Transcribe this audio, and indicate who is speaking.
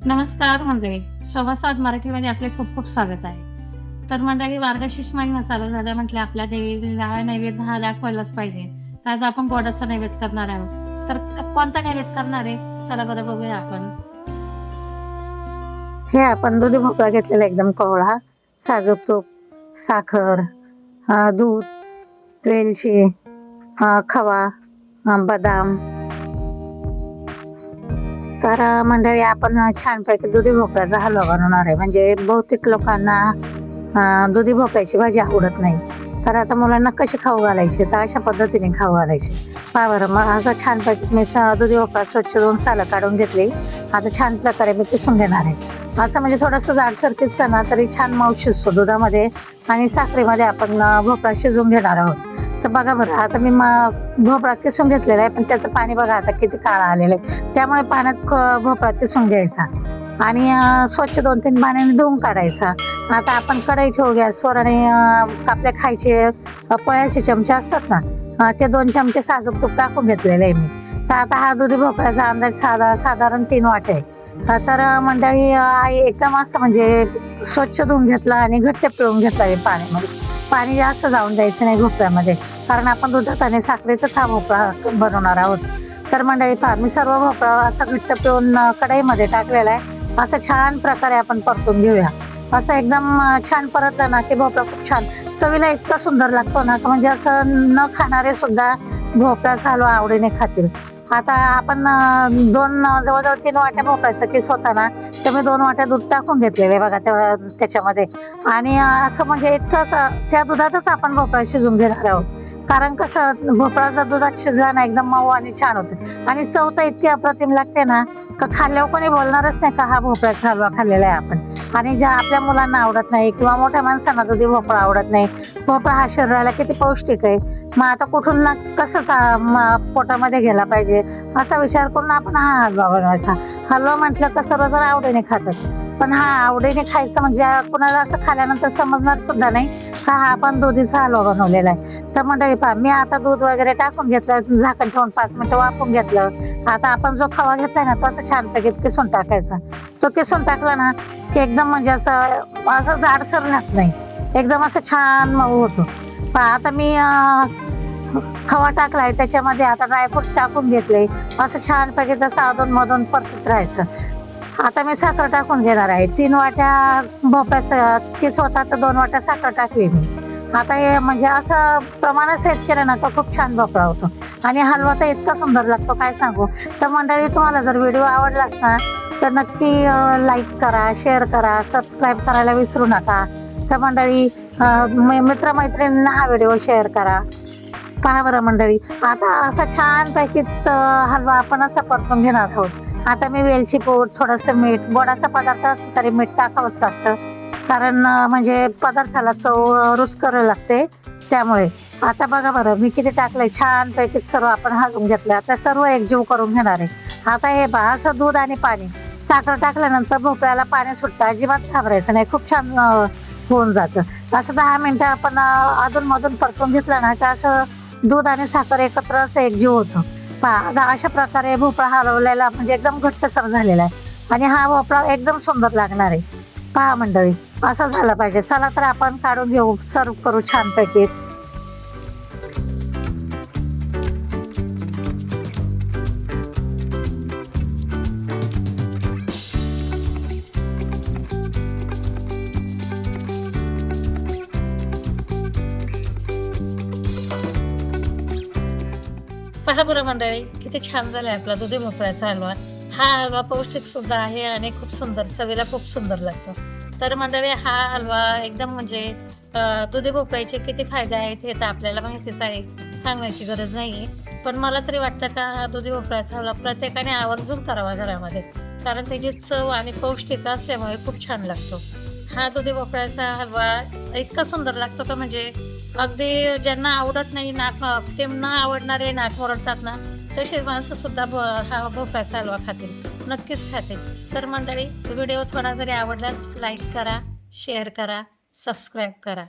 Speaker 1: नमस्कार मंडळी. शोभासाद मराठीमध्ये आपले खूप खूप स्वागत आहे. तर मंडळी मार्गशीर्ष महिना चालू झाला म्हटलं आपल्या देवीला नैवेद्य हा दाखवायलाच पाहिजे. तर आज आपण गोडाचा नैवेद्य करणार आहोत. तर कोणता नैवेद्य करणार आहे? चला बरं बघूया आपण.
Speaker 2: हे आपण दुधी भोपळा घेतलेला एकदम कोवळा साजूक तूप साखर दूध वेलची खवा बदाम तर मंडळी आपण छानपैकी दुधी भोपळ्याचा हलवा बनवणार आहे. म्हणजे बहुतेक लोकांना दुधी भोपळ्याची भाजी आवडत नाही. तर आता मुलांना कशी खाऊ घालायची? तर अशा पद्धतीने खाऊ घालायची. पा बरं मग असं छानपैकी मी स- दुधी भोपळा स्वच्छ धुवून सालं काढून घेतली. आता छान प्रकारे मी किसून घेणार आहे. असं म्हणजे थोडंसं जाडसर ना तरी छान मऊ शिजतो दुधामध्ये आणि साखरेमध्ये आपण भोपळा शिजवून घेणार आहोत. तर बघा बरं आता मी म- भोपळा किसून घेतलेला आहे पण त्याचं पाणी बघा आता किती काळा आलेलं आहे. त्यामुळे पाण्यात ख- भोपळा किसून घ्यायचा. आणि स्वच्छ दोन तीन पाण्याने धुवून काढायचा. आता आपण कढई ठेवू गॅसवर आणि अं, आपल्या खायचे पळ्याचे चमचे असतात ना ते दोन चमचे साजूक तूप टाकून घेतलेले आहे मी. तर आता हा दुधी भोपळ्याचा अंदाज साधा साधारण तीन वाटे आहे. तर मंडळी आई एकदम असं म्हणजे स्वच्छ धुवून घेतला आणि घट्ट पिळून घेतला हे पाण्यामध्ये. पाणी जास्त जाऊन द्यायचं नाही भोपळ्यामध्ये. कारण आपण दुधात आणि साखरेचा था भोपळा बनवणार आहोत. तर मंडळी पहा मी सर्व भोपळा असं घट्ट पिळून कढईमध्ये टाकलेला आहे. असं छान प्रकारे आपण परतून घेऊया. असं एकदम छान परतलं ना की भोपळा खूप छान. चवीला इतका सुंदर लागतो ना म्हणजे असं न खाणारे सुद्धा भोपळा चालू आवडीने खातील. आता आपण अं, दोन जवळजवळ तीन वाट्या मोकळायचं किस होता ना तर मी दोन वाट्या दूध टाकून घेतलेले बघा त्या त्याच्यामध्ये. आणि अं, असं म्हणजे इतकंच त्या दुधातच आपण भोपळा शिजून घेणार आहोत. कारण कसं भोपळा जर दुधात शिजला ना एकदम मऊ आणि छान होते. आणि चव तर इतकी अप्रतिम लागते ना का खाल्ल्यावर कोणी बोलणारच नाही का हा भोपळा हलवा खाल्लेला आहे आपण. आणि ज्या आपल्या मुलांना आवडत नाही किंवा मोठ्या माणसांना दुधी भोपळा आवडत नाही. भोपळा हा शरीराला किती पौष्टिक आहे. मग आता कुठून ना कसं पोटामध्ये गेला पाहिजे? असा विचार करून आपण हा हलवा बनवायचा हलवा म्हटलं तर सर्वजण आवडीने खातात. पण हा आवडीने खायचं म्हणजे कुणाला असं खाल्यानंतर समजणार सुद्धा नाही का हा आपण दुधीचा हलवा बनवलेला आहे. तर म्हणजे पहा मी आता दूध वगैरे टाकून घेतलं झाकण ठेवून पाच मिनिटं वाफून घेतलं. आता आपण जो खवा घेतलाय ना तो असं छानपैकी किसून टाकायचा. तो किसून टाकला ना की एकदम म्हणजे असं असं जाडसर राहत नाही. एकदम असं छान मऊ होतो. पहा आता मी खवा टाकलाय त्याच्यामध्ये आता ड्रायफ्रूट टाकून घेतले. असं छान पैकी जसं अधून मधून परतत राहायचं. आता मी साखर टाकून घेणार आहे. तीन वाट्या भोपळ्यात की स्वतः तर दोन वाट्या साखर टाकली मी. आता हे म्हणजे असं प्रमाणात सेट केलं ना तर खूप छान भोपळा होतो. आणि हलवा तर इतका सुंदर लागतो काय सांगू? तर मंडळी तुम्हाला जर व्हिडिओ आवडला ना तर नक्की लाईक करा शेअर करा सबस्क्राईब करायला विसरू नका. तर मंडळी मित्रमैत्रिणींना हा व्हिडिओ शेअर करा. पहा बरं मंडळी आता असा छान हलवा आपण असा परतून घेणार आहोत. आता मी वेलची पोट थोडंसं मीठ बोडाचा पदार्थ तरी मीठ टाकावंच लागतं. कारण म्हणजे पदार्थाला चव रुच करावं लागते. त्यामुळे आता बघा बरं मी किती टाकलंय छान पैकी सर्व आपण हलवून घेतलं आता सर्व एकजीव करून घेणार आहे. आता हे बा असं दूध आणि पाणी. साखर टाकल्यानंतर भोपळ्याला पाणी सुटतं अजिबात घाबरायचं नाही. खूप छान होऊन जातं. असं दहा मिनिटं आपण अजून मधून परतून घेतलं ना तर असं दूध आणि साखर एकत्र एकजीव होतं. पहा आता अशा प्रकारे भोपळा हलवलेला म्हणजे एकदम घट्टसर झालेला आहे. आणि हा भोपळा एकदम सुंदर लागणार आहे. पहा मंडळी असं झालं पाहिजे. चला तर आपण काढून घेऊ सर्व करू छानपैकी.
Speaker 1: पहा बरं मंडळी किती छान झालाय आपला दुधी भोपळ्याचा हलवा. हा हलवा पौष्टिक सुद्धा आहे आणि खूप सुंदर चवीला खूप सुंदर लागतो. तर मंडळी हा हलवा एकदम म्हणजे दुधी भोपळ्याचे किती फायदे आहेत हे तर आपल्याला माहितीच आहे सांगण्याची गरज नाही पण मला तरी वाटतं का दुधी भोपळ्याचा हलवा प्रत्येकाने आवर्जून करावा घरामध्ये. कारण त्याची चव आणि पौष्टिक असल्यामुळे खूप छान लागतो. हा दुधी भोपळ्याचा हलवा इतका सुंदर लागतो का म्हणजे? अगदी ज्यांना आवडत नाही नाक ते न आवडणारे नाक ओरडतात ना तसे माणसं सुद्धा हा भोपळ्याचा हलवा खातील नक्कीच खातील. तर मंडळी व्हिडिओ थोडा जरी आवडल्यास लाईक करा शेअर करा सबस्क्राईब करा.